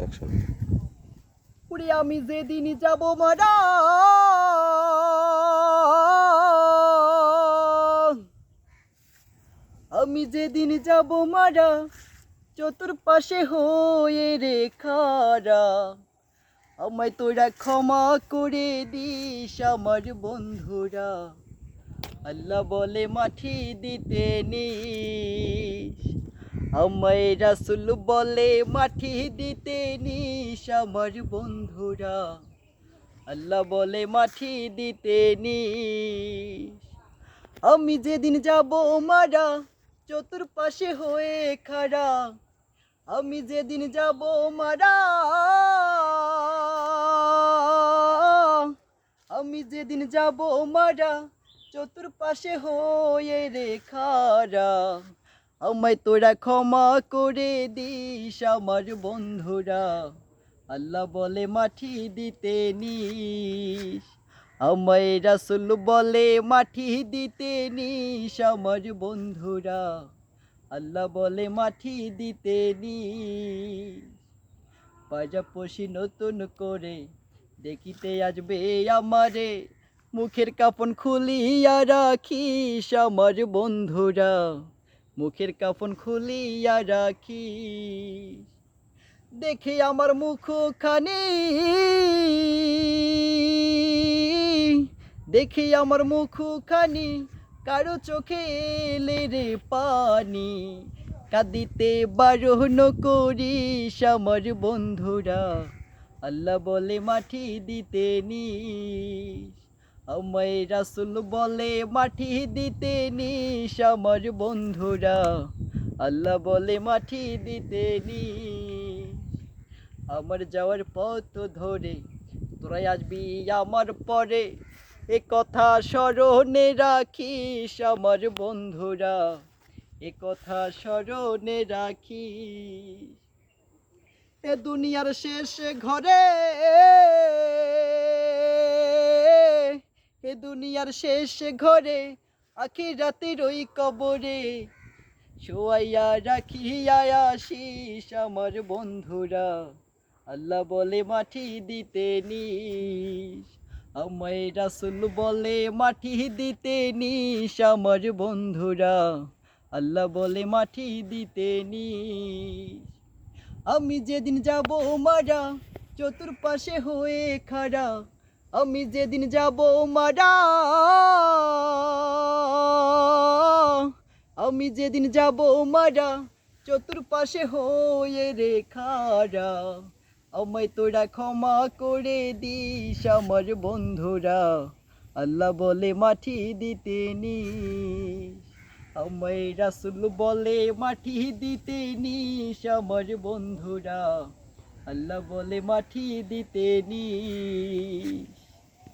Action উড়ে আমি যেদিন যাব মারা। আমি যেদিন যাব মারা, চতুর্পাশে হয়ে রে খারা। আমায় তোরা ক্ষমা করে দিস আমার বন্ধুরা। আল্লাহ বলে মাটি দিতে নিস আমায় রাসুল বলে মাটি দিতে নিস আমার বন্ধুরা। আল্লাহ বলে মাটি দিতে নিস আমি যেদিন যাব মারা, চতুর্পাশে হয়ে খাড়া। আমি যেদিন যাব মারা, আমি যেদিন যাব মারা, চতুর্পাশে হয়ে রে খারা আমায় তোরা ক্ষমা করে দিস, আমার বন্ধুরা। আল্লাহ বলে মাটি দিতে নিস, আমায় রাসুল বলে মাটি দিতে নিস, আমার বন্ধুরা। আল্লাহ বলে মাটি দিতে নিস। পাজাপসি নতুন করে দেখিতে আসবে আমারে, মুখের কাপন খুলিয়া রাখিস, আমার বন্ধুরা। মুখের কাপন খুলিয়া রাখি দেখে আমার মুখ খানি দেখে আমার মুখ খানি কারও চোখে রে পানি। কাঁদিতে বারণ করিস আমার বন্ধুরা। আল্লাহ বলে মাটি দিতে নিস। আমায় রাসুল বলে মাটি দিতে নিস আমার বন্ধুরা। আল্লাহ বলে মাটি দিতে নি আমার যাওয়ার পথ ধরে তোরাই আসবি আমার পরে। এ কথা স্মরণে রাখিস আমার বন্ধুরা। এ কথা স্মরণে রাখিস। এ দুনিয়ার শেষ ঘরে এ দুনিয়ার শেষ ঘরে আখি রাতের ওই কবরে। শোয়াইয়া রাখিয়া আসিস আমার বন্ধুরা, আল্লাহ বলে মাটি দিতে নিস। আমায় রাসুল বলে মাটি দিতে নিস আমার বন্ধুরা, আল্লাহ বলে মাটি দিতে নিস। আমি যেদিন যাব মারা, চতুর্পাশে হয়ে খাড়া আমি যেদিন যাব মারা, আমি যেদিন যাব মারা, চতুর্পাশে হয়ে রে খাড়া। আমায় তোরা ক্ষমা করে দিস আমার বন্ধুরা, আল্লাহ বলে মাটি দিতে নিস। আমায় রাসুল বলে মাটি দিতে নিস আমার বন্ধুরা। আল্লাহ বলে মাটি দিতে নিস